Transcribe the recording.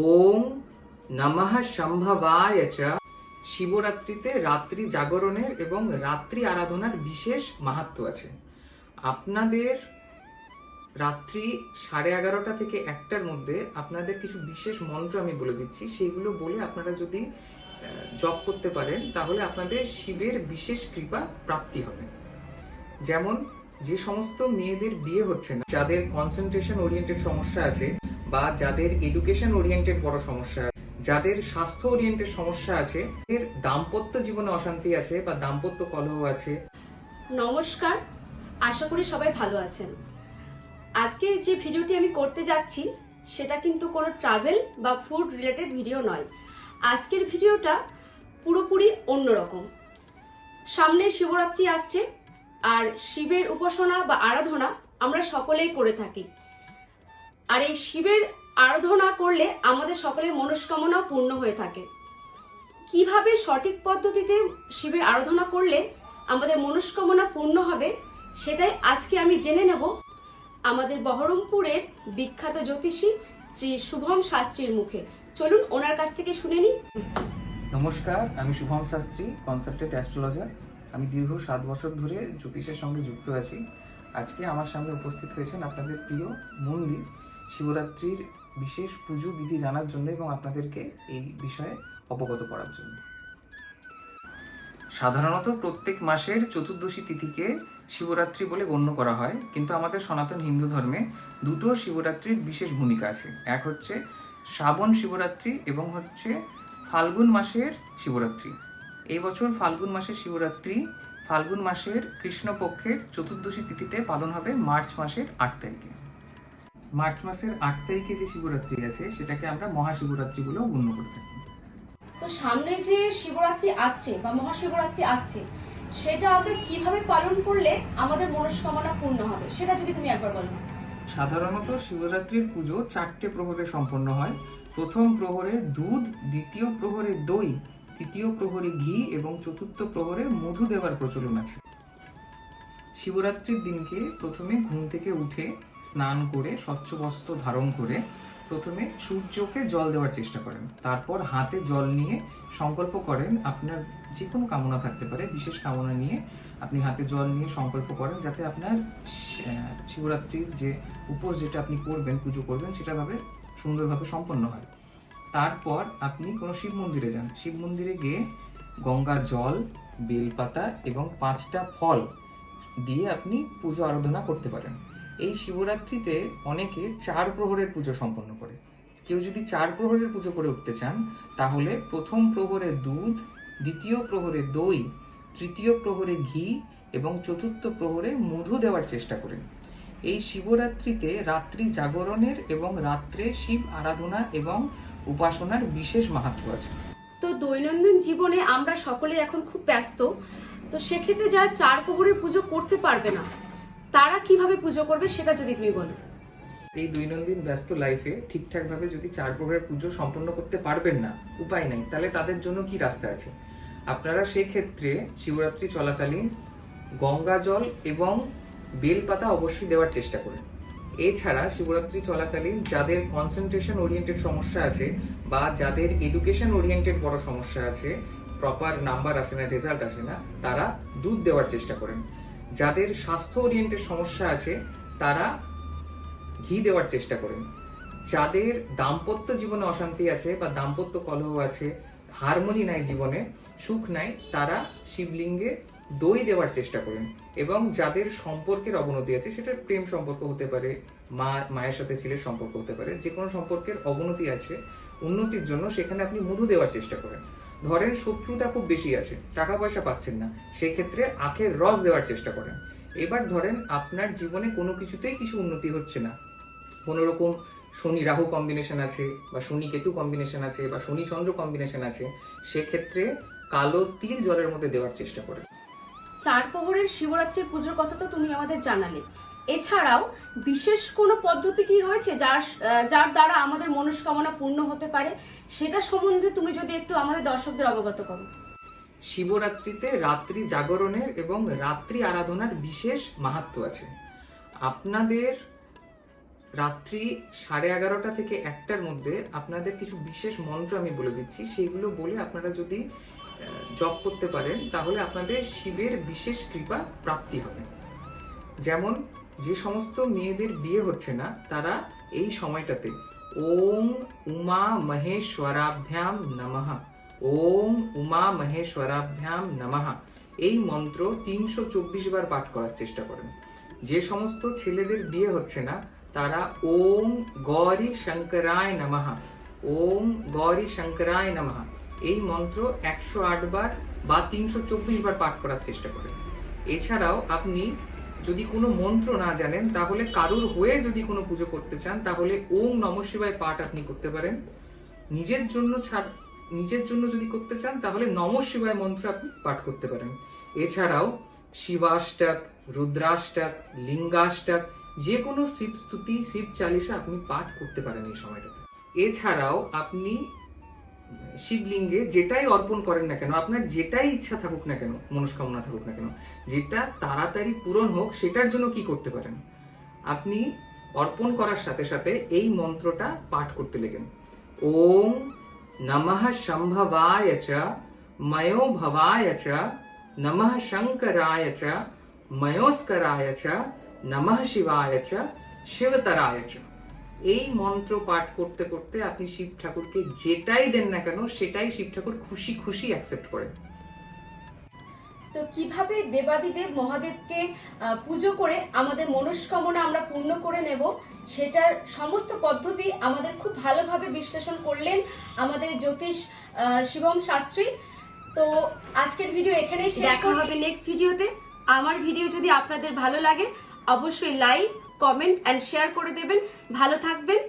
ওম নমঃ সম্ভবায় চ। শিবরাত্রিতে রাত্রি জাগরণের এবং রাত্রি আরাধনার বিশেষ মাহাত্ম আছে। আপনাদের রাত্রি সাড়ে এগারোটা থেকে একটার মধ্যে আপনাদের কিছু বিশেষ মন্ত্র আমি বলে দিচ্ছি। সেইগুলো বলে আপনারা যদি জপ করতে পারেন, তাহলে আপনাদের শিবের বিশেষ কৃপা প্রাপ্তি হবে। যেমন, যে সমস্ত মেয়েদের বিয়ে হচ্ছে না, যাদের কনসেন্ট্রেশন ওরিয়েন্টেড সমস্যা আছে বা যাদের এডুকেশন ওরিয়েন্টেড বড় সমস্যা যাদের স্বাস্থ্য ওরিয়েন্টেড সমস্যা আছে এর দাম্পত্য জীবনে অশান্তি আছে বা দাম্পত্য কলহ আছে। নমস্কার, আশা করি সবাই ভালো আছেন। আজকে যে ভিডিওটি আমি করতে যাচ্ছি, সেটা কিন্তু কোনো ট্রাভেল বা ফুড রিলেটেড ভিডিও নয়। আজকের ভিডিওটা পুরোপুরি অন্যরকম। সামনে শিবরাত্রি আসছে, আর শিবের উপাসনা বা আরাধনা আমরা সকলেই করে থাকি। আর এই শিবের আরাধনা করলে আমাদের সকলের মনস্কামনা পূর্ণ হয়ে থাকে। কীভাবে সঠিক পদ্ধতিতে শিবের আরাধনা করলে আমাদের মনস্কামনা পূর্ণ হবে, সেটাই আজকে আমি জেনে নেব। আমাদের বহরমপুরের বিখ্যাত জ্যোতিষী শ্রী শুভম শাস্ত্রীর মুখে। চলুন ওনার কাছ থেকে শুনে নিই। নমস্কার, আমি শুভম শাস্ত্রী কনসালটেন্ট অ্যাস্ট্রোলজার আমি দীর্ঘ সাত বছর ধরে জ্যোতিষের সঙ্গে যুক্ত আছি। আজকে আমার সামনে উপস্থিত হয়েছেন আপনাদের প্রিয় মন্দির শিবরাত্রির বিশেষ পুজো বিধি জানার জন্য এবং আপনাদেরকে এই বিষয়ে অবগত করার জন্য। সাধারণত প্রত্যেক মাসের চতুর্দশী তিথিকে শিবরাত্রি বলে গণ্য করা হয়, কিন্তু আমাদের সনাতন হিন্দু ধর্মে দুটো শিবরাত্রির বিশেষ ভূমিকা আছে। এক হচ্ছে শ্রাবণ শিবরাত্রি এবং হচ্ছে ফাল্গুন মাসের শিবরাত্রি। এই বছর ফাল্গুন মাসের শিবরাত্রি ফাল্গুন মাসের কৃষ্ণপক্ষের চতুর্দশী তিথিতে পালন হবে মার্চ মাসের আট তারিখে। মার্চ মাসের আট তারিখে যে শিবরাত্রি আছে সেটাকে আমরা মহাশিবরাত্রি বলেও গণ্য করে থাকি। তো সামনে যে শিবরাত্রি আসছে বা মহাশিবরাত্রি আসছে সেটা আমরা কীভাবে পালন করলে আমাদের মনস্কামনা পূর্ণ হবে? সেটা যদি তুমি একবার বলো। সাধারণত শিবরাত্রির পুজো চারটে প্রহরে সম্পন্ন হয়। প্রথম প্রহরে দুধ দ্বিতীয় প্রহরে দই তৃতীয় প্রহরে ঘি এবং চতুর্থ প্রহরে মধু দেওয়ার প্রচলন আছে। শিবরাত্রির দিনকে প্রথমে ঘুম থেকে উঠে স্নান করে, স্বচ্ছ বস্ত্র ধারণ করে প্রথমে সূর্যকে জল দেওয়ার চেষ্টা করেন। তারপর হাতে জল নিয়ে সংকল্প করেন আপনার যে কোনো কামনা থাকতে পারে, বিশেষ কামনা নিয়ে আপনি হাতে জল নিয়ে সংকল্প করেন যাতে আপনার শিবরাত্রির যে উপোস যেটা আপনি করবেন, পুজো করবেন, সেটা ভাবে সুন্দরভাবে সম্পন্ন হয়। তারপর আপনি কোনো শিব মন্দিরে যান। শিব মন্দিরে গিয়ে গঙ্গা জল, বেলপাতা এবং পাঁচটা ফল দিয়ে আপনি পুজো আরাধনা করতে পারেন। এই শিবরাত্রিতে অনেকে চার প্রহরের পুজো সম্পন্ন করে। কেউ যদি চার প্রহরের পুজো করে উঠতে চান, তাহলে প্রথম প্রহরে দুধ, দ্বিতীয় প্রহরে দই, তৃতীয় প্রহরে ঘি এবং চতুর্থ প্রহরে মধু দেওয়ার চেষ্টা করেন। এই শিবরাত্রিতে রাত্রি জাগরণের এবং রাত্রে শিব আরাধনা এবং উপাসনার বিশেষ মাহাত্ম আছে। তো দৈনন্দিন জীবনে আমরা সকলে এখন খুব ব্যস্ত, তো সেক্ষেত্রে যারা চার প্রহরের পুজো করতে পারবে না তারা কীভাবে পুজো করবে সেটা যদি তুমি বলো। এই দৈনন্দিন ব্যস্ত লাইফে ঠিকঠাকভাবে যদি চার প্রহরের পুজো সম্পন্ন করতে পারবেন না, উপায় নাই। তাহলে তাদের জন্য কি রাস্তা আছে? আপনারা সেই ক্ষেত্রে শিবরাত্রি চলাকালীন গঙ্গা জল এবং বেলপাতা অবশ্যই দেওয়ার চেষ্টা করেন। এছাড়া শিবরাত্রি চলাকালীন যাদের কনসেন্ট্রেশন ওরিয়েন্টেড সমস্যা আছে বা যাদের এডুকেশন ওরিয়েন্টেড বড় সমস্যা আছে প্রপার নাম্বার আসে না রেজাল্ট আসে না, তারা দুধ দেওয়ার চেষ্টা করেন। যাদের স্বাস্থ্য ওরিয়েন্টেড সমস্যা আছে, তারা ঘি দেওয়ার চেষ্টা করেন। যাদের দাম্পত্য জীবনে অশান্তি আছে বা দাম্পত্য কলহ আছে, হারমোনি নাই জীবনে, সুখ নাই, তারা শিবলিঙ্গে দই দেওয়ার চেষ্টা করেন এবং যাদের সম্পর্কের অবনতি আছে সেটা প্রেম সম্পর্ক হতে পারে, মা, মায়ের সাথে ছেলের সম্পর্ক হতে পারে যে কোনো সম্পর্কের অবনতি আছে, উন্নতির জন্য সেখানে আপনি মধু দেওয়ার চেষ্টা করেন। ধরেন শত্রুতা খুব বেশি আছে, টাকা পয়সা পাচ্ছেন না, সেক্ষেত্রে আখের রস দেওয়ার চেষ্টা করেন। এবার ধরেন আপনার জীবনে কোনো কিছুতেই কিছু উন্নতি হচ্ছে না। কোনো রকম শনি রাহু কম্বিনেশন আছে বা শনি কেতু কম্বিনেশন আছে বা শনি চন্দ্র কম্বিনেশন আছে, সেক্ষেত্রে কালো তিল জলের মধ্যে দেওয়ার চেষ্টা করে চার প্রহরের শিবরাত্রির পুজোর কথা তো তুমি আমাদের জানালে। এছাড়াও বিশেষ কোনো পদ্ধতি কি রয়েছে যার যার দ্বারা আমাদের মনস্কামনা পূর্ণ হতে পারে? সেটা সম্বন্ধে তুমি যদি একটু আমাদের দর্শকদের অবগত করো। শিবরাত্রিতে রাত্রি জাগরণের এবং রাত্রি আরাধনার বিশেষ মাহাত্ম আছে। আপনাদের রাত্রি সাড়ে এগারোটা থেকে একটার মধ্যে আপনাদের কিছু বিশেষ মন্ত্র আমি বলে দিচ্ছি। সেইগুলো বলে আপনারা যদি জপ করতে পারেন, তাহলে আপনাদের শিবের বিশেষ কৃপা প্রাপ্তি হবে। যেমন যে সমস্ত মেয়েদের বিয়ে হচ্ছে না, তারা এই সময়টাতে ওম উমা মহেশ্বরাভ্যাম নমঃ। ওম উমা মহেশ্বরাভ্যাম নমঃ। এই মন্ত্র তিনশো চব্বিশ বার পাঠ করার চেষ্টা করেন। যে সমস্ত ছেলেদের বিয়ে হচ্ছে না, তারা ওম গৌরী শঙ্করায় নমঃ। ওম গৌরী শঙ্করায় নমঃ। এই মন্ত্র একশো আট বার বা তিনশো চব্বিশ বার পাঠ করার চেষ্টা করেন। এছাড়াও আপনি যদি কোনো মন্ত্র না জানেন, তাহলে কারুর হয়ে যদি কোনো পুজো করতে চান, তাহলে ওম নম শিবায় পাঠ আপনি করতে পারেন। নিজের জন্য ছাড়, নিজের জন্য যদি করতে চান, তাহলে নম শিবায় মন্ত্র আপনি পাঠ করতে পারেন। এছাড়াও শিবাষ্টক, রুদ্রাষ্টক, লিঙ্গাষ্টক, যে কোনো শিব স্তুতি, শিব চালিসা আপনি পাঠ করতে পারেন এই সময়টাতে। এছাড়াও আপনি শিবলিঙ্গে যেটাই অর্পণ করেন না কেন, আপনার যেটাই ইচ্ছা থাকুক না কেন, মনস্কামনা থাকুক না কেন, যেটা তাড়াতাড়ি পূরণ হোক, সেটার জন্য কি করতে পারেন? আপনি অর্পণ করার সাথে সাথে এই মন্ত্রটা পাঠ করতে লেগেন। ওম নমঃ সম্ভবায় চ ময়ো ভবায় চ, নমঃ শঙ্করায় চ, ময়োস্করায় চ, নমঃ শিবায় চ, শিবতরায় চ। এই মন্ত্র পাঠ করতে করতে আপনি শিব ঠাকুরকে যেটাই দেন না কেন সেটাই শিব ঠাকুর খুশি খুশি অ্যাকসেপ্ট করেন। তো কীভাবে দেবাদিদেব মহাদেবকে আহ, পুজো করে আমাদের মনস্কামনা আমরা পূর্ণ করে নেব সেটার সমস্ত পদ্ধতি আমাদের খুব ভালোভাবে বিশ্লেষণ করলেন আমাদের জ্যোতিষ আহ, শিবম শাস্ত্রী। তো আজকের ভিডিও এখানেই শেষ দেখা হবে নেক্সট ভিডিওতে আমার ভিডিও যদি আপনাদের ভালো লাগে অবশ্যই লাইক কমেন্ট অ্যান্ড শেয়ার করে দেবেন। ভালো থাকবেন।